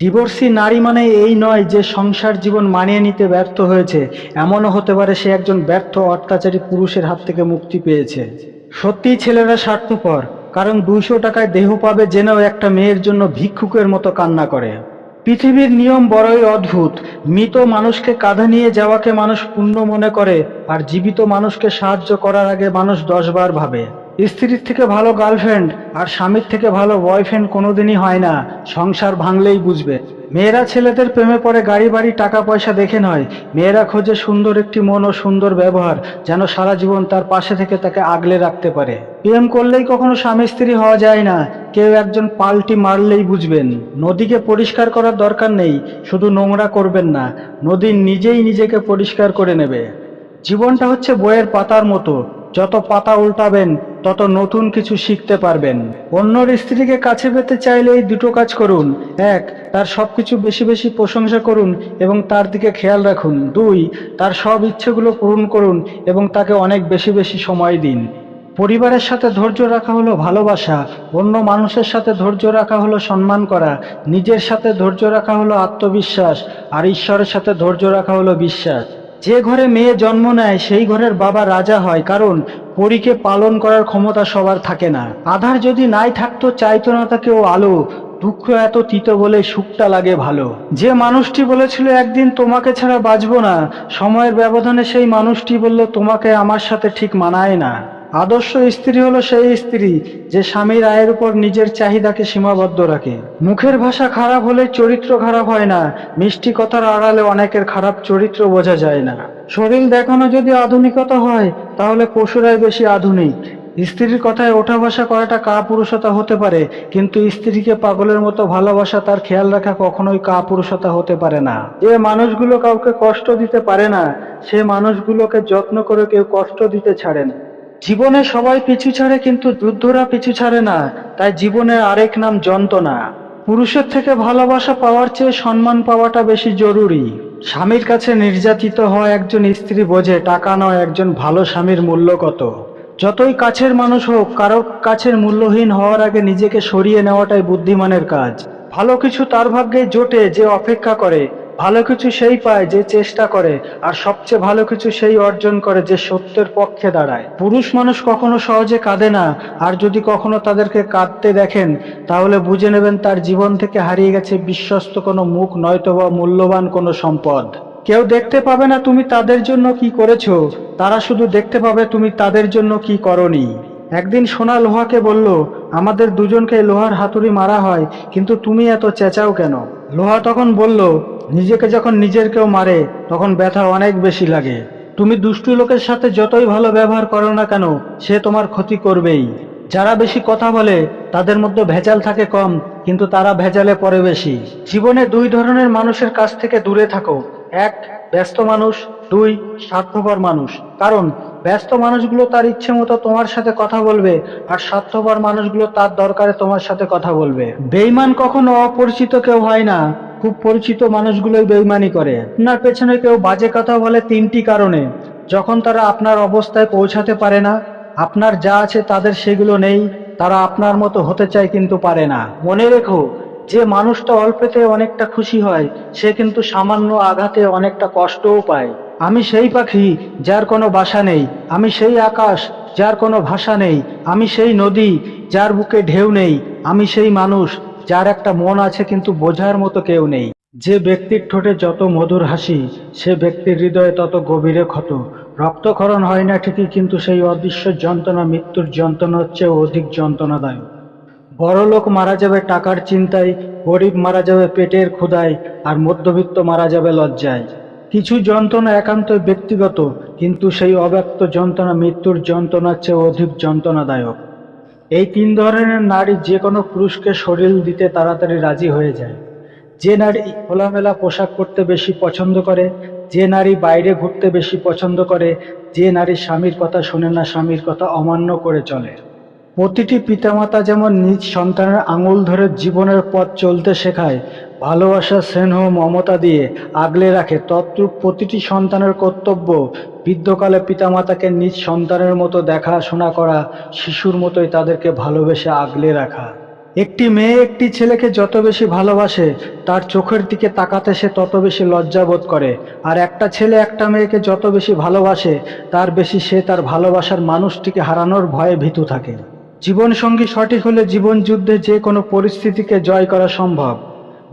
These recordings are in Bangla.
ডিভোর্সি নারী মানে এই নয় যে সংসার জীবন মানিয়ে নিতে ব্যর্থ হয়েছে। এমনও হতে পারে সে একজন ব্যর্থ অত্যাচারী পুরুষের হাত থেকে মুক্তি পেয়েছে। সত্যিই ছেলেরা স্বার্থপর, কারণ দুইশো টাকায় দেহ পাবে জেনেও একটা মেয়ের জন্য ভিক্ষুকের মতো কান্না করে। পৃথিবীর নিয়ম বড়ই অদ্ভুত, মৃত মানুষকে কাঁধে নিয়ে যাওয়াকে মানুষ পুণ্য মনে করে, আর জীবিত মানুষকে সাহায্য করার আগে মানুষ দশবার ভাবে। স্ত্রীর থেকে ভালো গার্লফ্রেন্ড আর স্বামীর থেকে ভালো বয়ফ্রেন্ড কোনোদিনই হয় না। সংসার ভাঙলেই বুঝবে। মেয়েরা ছেলেদের প্রেমে পড়ে গাড়ি, বাড়ি, টাকা, পয়সা দেখে নয়। মেয়েরা খোঁজে সুন্দর একটি মন ও সুন্দর ব্যবহার, যেন সারা জীবন তার পাশে থেকে তাকে আগলে রাখতে পারে। প্রেম করলেই কখনো স্বামী, স্ত্রী হওয়া যায় না। কেউ একজন পাল্টি মারলেই বুঝবেন। নদীকে পরিষ্কার করার দরকার নেই, শুধু নোংরা করবেন না। নদী নিজেই নিজেকে পরিষ্কার করে নেবে। জীবনটা হচ্ছে বইয়ের পাতার মতো। যত পাতা উল্টাবেন, তত নতুন কিছু শিখতে পারবেন। অন্যর স্ত্রীকে কাছে পেতে চাইলে এই দুটো কাজ করুন। এক, তার সব কিছু বেশি বেশি প্রশংসা করুন এবং তার দিকে খেয়াল রাখুন। দুই, তার সব ইচ্ছেগুলো পূরণ করুন এবং তাকে অনেক বেশি বেশি সময় দিন। পরিবারের সাথে ধৈর্য রাখা হলো ভালোবাসা, অন্য মানুষের সাথে ধৈর্য রাখা হলো সম্মান করা, নিজের সাথে ধৈর্য রাখা হলো আত্মবিশ্বাস, আর ঈশ্বরের সাথে ধৈর্য রাখা হলো বিশ্বাস। যে ঘরে মেয়ে জন্ম নেয়, সেই ঘরের বাবা রাজা হয়, কারণ পরীকে পালন করার ক্ষমতা সবার থাকে না। আধার যদি নাই থাকতো, চাইতো না তাকে ও আলো। দুঃখ এত তিত বলে সুখটা লাগে ভালো। যে মানুষটি বলেছিল, একদিন তোমাকে ছাড়া বাঁচবো না। সময়ের ব্যবধানে সেই মানুষটি বলল, তোমাকে আমার সাথে ঠিক মানায় না। আদর্শ স্ত্রী হলো সেই স্ত্রী যে স্বামীর আয়ের উপর নিজের চাহিদাকে সীমাবদ্ধ রাখে। মুখের ভাষা খারাপ হলে চরিত্র খারাপ হয় না, মিষ্টি কথার আড়ালে অনেকের খারাপ চরিত্র বোঝা যায় না। শরীর দেখানো যদি আধুনিকতা হয়, তাহলে পশুরাই বেশি আধুনিক। স্ত্রীর কথায় ওঠা বসা করাটা কাপুরুষতা হতে পারে, কিন্তু স্ত্রীকে পাগলের মতো ভালোবাসা তার খেয়াল রাখা কখনোই কাপুরুষতা হতে পারে না। যে মানুষগুলো কাউকে কষ্ট দিতে পারে না, সে মানুষগুলোকে যত্ন করে কেউ কষ্ট দিতে ছাড়ে না। জীবনে সবাই পিছু ছাড়ে কিন্তু যুদ্ধরা পিছু ছাড়ে না, তাই জীবনের আরেক নাম যন্ত্রণা। পুরুষের থেকে ভালোবাসা পাওয়ার চেয়ে সম্মান পাওয়াটা বেশি জরুরি। স্বামীর কাছে নির্যাতিত হয় একজন স্ত্রী বোঝে, টাকা নয় একজন ভালো স্বামীর মূল্য কত। যতই কাছের মানুষ হোক কারও কাছের মূল্যহীন হওয়ার আগে নিজেকে সরিয়ে নেওয়াটাই বুদ্ধিমানের কাজ। ভালো কিছু তার ভাগ্যে জোটে যে অপেক্ষা করে ভালো কিছু সেই পায় যে চেষ্টা করে, আর সবচেয়ে ভালো কিছু সেই অর্জন করে যে সত্যের পক্ষে দাঁড়ায়। পুরুষ মানুষ কখনো সহজে কাঁদে না, আর যদি কখনো তাদেরকে কাঁদতে দেখেন, তাহলে বুঝে নেবেন তার জীবন থেকে হারিয়ে গেছে বিশ্বস্ত কোনো মুখ, নয়তো বা মূল্যবান কোনো সম্পদ। কেউ দেখতে পাবে না তুমি তাদের জন্য কি করেছ, তারা শুধু দেখতে পাবে তুমি তাদের জন্য কি করনি। একদিন সোনা লোহাকে বলল, আমাদের দুজনকে লোহার হাতুড়ি মারা হয়, কিন্তু তুমি এত চেঁচাও কেন? লোহা তখন বলল নিজেকে যখন নিজের কেউ মারে, তখন ব্যথা অনেক বেশি লাগে। তুমি দুষ্টু লোকের সাথে যতই ভালো ব্যবহার করো না কেন, সে তোমার ক্ষতি করবেই। যারা বেশি কথা বলে, তাদের মধ্যে ভেজাল থাকে কম, কিন্তু তারা ভেজালে পড়ে বেশি। জীবনে দুই ধরনের মানুষের কাছ থেকে দূরে থাকো। এক, ব্যস্ত মানুষ, দুই, স্বার্থপর মানুষ। কারণ ব্যস্ত মানুষগুলো তার ইচ্ছে মতো তোমার সাথে কথা বলবে আর স্বার্থপর মানুষগুলো তার দরকারে তোমার সাথে কথা বলবে। বেইমান কখনো অপরিচিত কেউ হয় না, খুব পরিচিত মানুষগুলোই বেইমানি করে। আপনার পেছনে কেউ বাজে কথা বলে তিনটি কারণে। যখন তারা আপনার অবস্থায় পৌঁছাতে পারে না, আপনার যা আছে তাদের সেগুলো নেই, তারা আপনার মতো হতে চায় কিন্তু পারে না। মনে রেখো, যে মানুষটা অল্পেতে অনেকটা খুশি হয়, সে কিন্তু সামান্য আঘাতে অনেকটা কষ্টও পায়। আমি সেই পাখি যার কোনো বাসা নেই, আমি সেই আকাশ যার কোনো ভাষা নেই, আমি সেই নদী যার বুকে ঢেউ নেই, আমি সেই মানুষ যার একটা মন আছে কিন্তু বোঝার মতো কেউ নেই। যে ব্যক্তির ঠোঁটে যত মধুর হাসি, সে ব্যক্তির হৃদয়ে তত গভীরে ক্ষত। রক্তক্ষরণ হয় না ঠিকই, কিন্তু সেই অদৃশ্য যন্ত্রণা মৃত্যুর যন্ত্রণার চেয়েও অধিক যন্ত্রণাদায়ক। বড় লোক মারা যাবে টাকার চিন্তায়, গরিব মারা যাবে পেটের ক্ষুদায় আর মধ্যবিত্ত মারা যাবে লজ্জায়। কিছু যন্ত্রণা একান্তই ব্যক্তিগত, কিন্তু সেই অব্যক্ত যন্ত্রণা মৃত্যুর যন্ত্রণার চেয়ে অধিক যন্ত্রণাদায়ক। এই তিন ধরনের নারী যে কোনো পুরুষকে শরীর দিতে তাড়াতাড়ি রাজি হয়ে যায়। যে নারী খোলামেলা পোশাক পরতে বেশি পছন্দ করে, যে নারী বাইরে ঘুরতে বেশি পছন্দ করে, যে নারী স্বামীর কথা শোনে না, স্বামীর কথা অমান্য করে চলে। প্রতিটি পিতামাতা যেমন নিজ সন্তানের আঙুল ধরে জীবনের পথ চলতে শেখায় ভালোবাসা, স্নেহ, মমতা দিয়ে আগলে রাখে তদ্রূপ প্রতিটি সন্তানের কর্তব্য। বৃদ্ধকালে পিতামাতাকে নিজ সন্তানের মতো দেখাশোনা করা, শিশুর মতোই তাদেরকে ভালোবেসে আগলে রাখা। একটি মেয়ে একটি ছেলেকে যত বেশি ভালোবাসে, তার চোখের দিকে তাকাতে সে তত বেশি লজ্জা বোধ করে। আর একটা ছেলে একটা মেয়েকে যত বেশি ভালোবাসে, তার বেশি সে তার ভালোবাসার মানুষটিকে হারানোর ভয়ে ভীতু থাকে। জীবনসঙ্গী সঠিক হলে জীবন যুদ্ধে যে কোনো পরিস্থিতিকে জয় করা সম্ভব।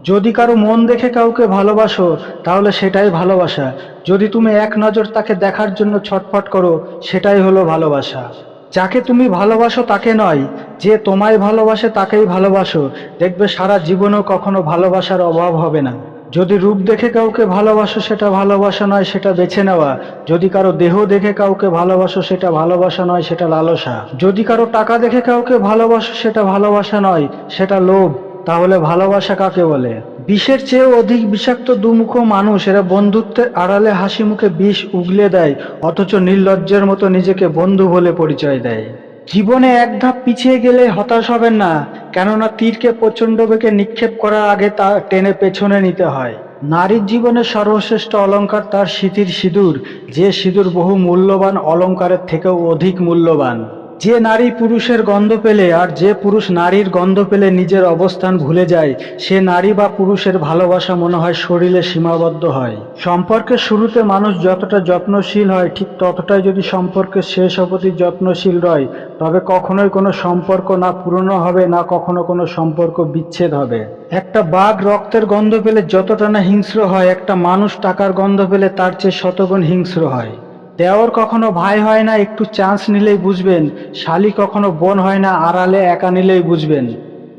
যদি কারও মন দেখে কাউকে ভালোবাসো, তাহলে সেটাই ভালোবাসা। যদি তুমি এক নজর তাকে দেখার জন্য ছটফট করো, সেটাই হলো ভালোবাসা। যাকে তুমি ভালোবাসো তাকে নয়, যে তোমায় ভালোবাসে তাকেই ভালোবাসো। দেখবে সারা জীবনেও কখনো ভালোবাসার অভাব হবে না। যদি রূপ দেখে কাউকে ভালোবাসো, সেটা ভালোবাসা নয়, সেটা বেছে নেওয়া। যদি কারও দেহ দেখে কাউকে ভালোবাসো, সেটা ভালোবাসা নয়, সেটা লালসা। যদি কারও টাকা দেখে কাউকে ভালোবাসো, সেটা ভালোবাসা নয়, সেটা লোভ। তাহলে ভালোবাসা কাকে বলে? বিষের চেয়েও অধিক বিষাক্ত দুমুখ মানুষ, এরা বন্ধুত্বের আড়ালে হাসি মুখে বিষ উগলে দেয়, অথচ নির্লজ্জের মতো নিজেকে বন্ধু বলে পরিচয় দেয়। জীবনে এক ধাপ পিছিয়ে গেলে হতাশ হবেন না, কেননা তীরকে প্রচণ্ড বেগে নিক্ষেপ করার আগে তা টেনে পেছনে নিতে হয়। নারীর জীবনের সর্বশ্রেষ্ঠ অলঙ্কার তার স্মৃতির সিঁদুর, যে সিঁদুর বহু মূল্যবান অলংকারের থেকেও অধিক মূল্যবান। যে নারী পুরুষের গন্ধ পেলে আর যে পুরুষ নারীর গন্ধ পেলে নিজের অবস্থান ভুলে যায়, সে নারী বা পুরুষের ভালোবাসা মনে হয় শরীরে সীমাবদ্ধ হয়। সম্পর্কের শুরুতে মানুষ যতটা যত্নশীল হয়, ঠিক ততটাই যদি সম্পর্কের শেষ অবধি যত্নশীল রয়, তবে কখনোই কোনো সম্পর্ক না পুরনো হবে, না কখনো কোনো সম্পর্ক বিচ্ছেদ হবে। একটা বাঘ রক্তের গন্ধ পেলে যতটা না হিংস্র হয়, একটা মানুষ টাকার গন্ধ পেলে তার চেয়ে শতগুণ হিংস্র হয়। দেওর কখনো ভাই হয় না, একটু চান্স নিলেই বুঝবেন। শালি কখনো বোন হয় না, আড়ালে একা নিলেই বুঝবেন।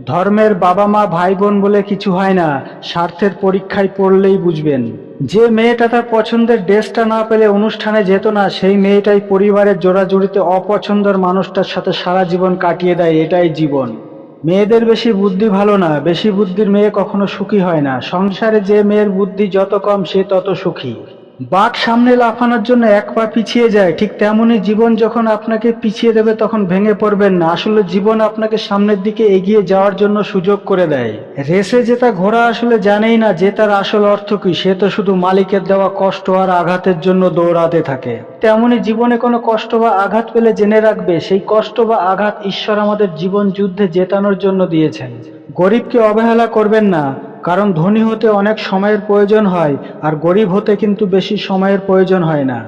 ধর্মের বাবা মা ভাই বোন বলে কিছু হয় না, স্বার্থের পরীক্ষায় পড়লেই বুঝবেন। যে মেয়েটা তার পছন্দের ড্রেসটা না পেলে অনুষ্ঠানে যেত না, সেই মেয়েটাই পরিবারের জোড়াজুড়িতে অপছন্দের মানুষটার সাথে সারা জীবন কাটিয়ে দেয়, এটাই জীবন। মেয়েদের বেশি বুদ্ধি ভালো না, বেশি বুদ্ধির মেয়ে কখনো সুখী হয় না। সংসারে যে মেয়ের বুদ্ধি যত কম, সে তত সুখী। বাঘ সামনে লাফানোর জন্য এক পা পিছিয়ে যায়, ঠিক তেমনই জীবন যখন আপনাকে পিছিয়ে দেবে তখন ভেঙে পড়বেন না। আসলে জীবন আপনাকে সামনের দিকে এগিয়ে যাওয়ার জন্য সুযোগ করে দেয়। রেসে জেতা ঘোড়া আসলে জানেই না যে তার আসল অর্থ কি, সে তো শুধু মালিকের দেওয়া কষ্ট আর আঘাতের জন্য দৌড়াতে থাকে। তেমনই জীবনে কোনো কষ্ট বা আঘাত পেলে জেনে রাখবে, সেই কষ্ট বা আঘাত ঈশ্বর আমাদের জীবন যুদ্ধে জেতানোর জন্য দিয়েছেন। গরিবকে অবহেলা করবেন না কারণ ধনী হতে অনেক সময়ের প্রয়োজন হয়, আর গরিব হতে কিন্তু বেশি সময়ের প্রয়োজন হয় না।